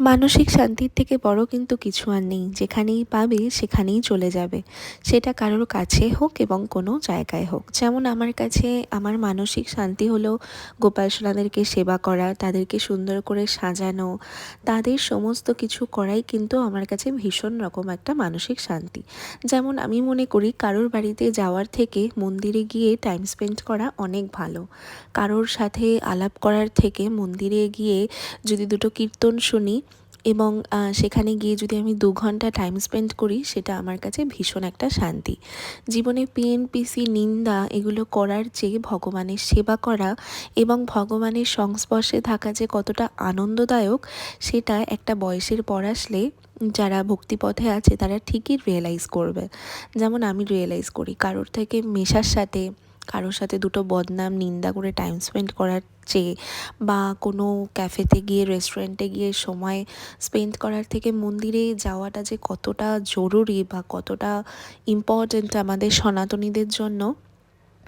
মানসিক শান্তির থেকে বড় কিন্তু কিছু আর নেই। যেখানেই পাবে, সেখানেই চলে যাবে। সেটা কারোর কাছে হোক এবং কোনো জায়গায় হোক। যেমন আমার কাছে আমার মানসিক শান্তি হলো গোপাল সোনাদেরকে সেবা করা, তাদেরকে সুন্দর করে সাজানো, তাদের সমস্ত কিছু করাই কিন্তু আমার কাছে ভীষণ রকম একটা মানসিক শান্তি। যেমন আমি মনে করি কারোর বাড়িতে যাওয়ার থেকে মন্দিরে গিয়ে টাইম স্পেন্ড করা অনেক ভালো। কারোর সাথে আলাপ করার থেকে মন্দিরে গিয়ে যদি দুটো কীর্তন শুনি এবং সেখানে গিয়ে যদি আমি দু ঘণ্টা টাইম স্পেন্ড করি, সেটা আমার কাছে ভীষণ একটা শান্তি। জীবনে পিএনপিসি নিন্দা, এগুলো করার চেয়ে ভগবানের সেবা করা এবং ভগবানের সংস্পর্শে থাকা যে কতটা আনন্দদায়ক, সেটা একটা বয়সের পর আসলে যারা ভক্তিপথে আছে, তারা ঠিকই রিয়েলাইজ করবে। যেমন আমি রিয়েলাইজ করি, কারোর থেকে মেশার সাথে কারোর সাথে দুটো বদনাম, নিন্দা করে টাইম স্পেন্ড করার চেয়ে বা কোনো ক্যাফেতে গিয়ে রেস্টুরেন্টে গিয়ে সময় স্পেন্ড করার থেকে মন্দিরে যাওয়াটা যে কতটা জরুরি বা কতটা ইম্পর্টেন্ট আমাদের সনাতনীদের জন্য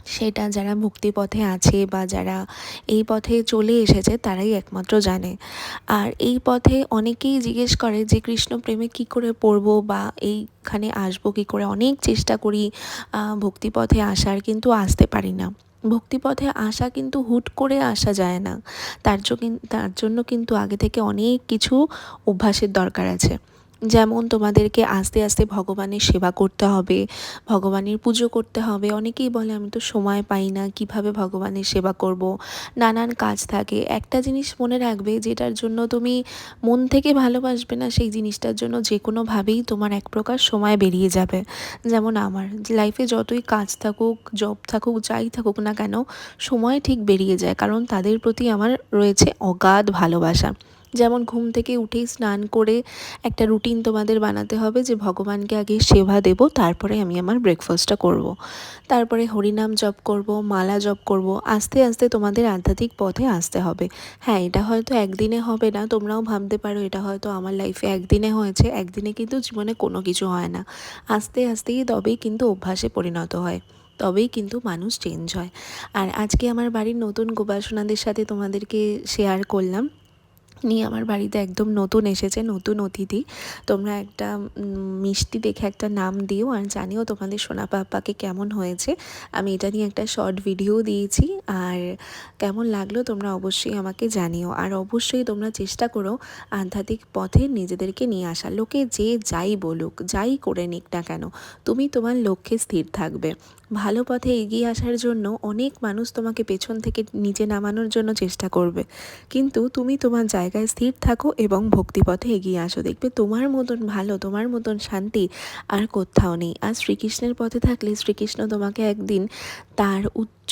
সেটা যারা মুক্তিপথে আছে বা যারা এই পথে চলে এসেছে তারাই একমাত্র জানে। আর এই পথে অনেকেই জিজ্ঞেস করে যে কৃষ্ণ প্রেমে কী করে পড়ব বা এইখানে আসব কী করে? অনেক চেষ্টা করি ভক্তিপথে আসার কিন্তু আসতে পারি না। ভক্তিপথে আসা কিন্তু হুট করে আসা যায় না। তার জন্য তার জন্য কিন্তু আগে থেকে অনেক কিছু অভ্যাসের দরকার আছে। যেমন তোমাদেরকে আস্তে আস্তে ভগবানের সেবা করতে হবে, ভগবানের পুজো করতে হবে। অনেকেই বলে, আমি তো সময় পাই না, কীভাবে ভগবানের সেবা করব? নানান কাজ থাকে। একটা জিনিস মনে রাখবে, যেটার জন্য তুমি মন থেকে ভালোবাসবে না, সেই জিনিসটার জন্য যে কোনোভাবেই তোমার এক প্রকার সময় বেরিয়ে যাবে। যেমন আমার লাইফে যতই কাজ থাকুক জব থাকুক, যাই থাকুক না কেন, সময় ঠিক বেরিয়ে যায়, কারণ তাদের প্রতি আমার রয়েছে অগাধ ভালোবাসা। যেমন ঘুম থেকে উঠেই স্নান করে একটা রুটিন তোমাদের বানাতে হবে যে ভগবানকে আগে সেবা দেব, তারপরে আমি আমার ব্রেকফাস্টটা করব। তারপরে হরিনাম জপ করব, মালা জপ করব, আস্তে আস্তে তোমাদের আধ্যাত্মিক পথে আসতে হবে। হ্যাঁ এটা হয়তো একদিনে হবে না, তোমরাও ভাবতে পারো, এটা হয়তো আমার লাইফে একদিনে হয়েছে, একদিনে কিন্তু জীবনে কোনো কিছু হয় না। আস্তে আস্তেই তবেই কিন্তু অভ্যাসে পরিণত হয়, তবেই কিন্তু মানুষ চেঞ্জ হয়। আর আজকে আমার বাড়ির নতুন গোপাসনাদের সাথে তোমাদেরকে শেয়ার করলাম। নিয়ে আমার বাড়িতে একদম নতুন এসেছে নতুন অতিথি। তোমরা একটা মিষ্টি দেখে একটা নাম দিও আর জানিও তোমাদের সোনা পাপাকে কেমন হয়েছে। আমি এটা নিয়ে একটা শর্ট ভিডিও দিয়েছি আর কেমন লাগল তোমরা অবশ্যই আমাকে জানিও। আর অবশ্যই তোমরা চেষ্টা করো আধ্যাত্মিক পথে নিজেদেরকে নিয়ে আসা। লোকে যে যাই বলুক, যাই করে নিক না কেন, তুমি তোমার লক্ষ্যে স্থির থাকবে। ভালো পথে এগিয়ে আসার জন্য অনেক মানুষ তোমাকে পেছন থেকে নিচে নামানোর জন্য চেষ্টা করবে। কিন্তু তুমি তোমার জায়গায় স্থির থাকো এবং ভক্তিপথে এগিয়ে আসো। দেখবে তোমার মতন ভালো, তোমার মতন শান্তি আর কোথাও নেই। আর শ্রীকৃষ্ণের পথে থাকলে শ্রীকৃষ্ণ তোমাকে একদিন তার উচ্চ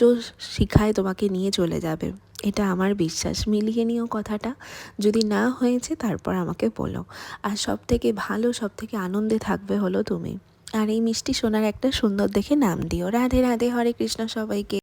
শিখায় তোমাকে নিয়ে চলে যাবে। এটা আমার বিশ্বাস। মিলিয়ে নিও কথাটা। যদি না হয়েছে তারপর আমাকে বলো। আর সব থেকে ভালো সব থেকে আনন্দে থাকবে হলো তুমি। আর এই মিষ্টি সোনার একটা সুন্দর দেখে নাম দিও। রাধে রাধে, হরে কৃষ্ণ সবাইকে।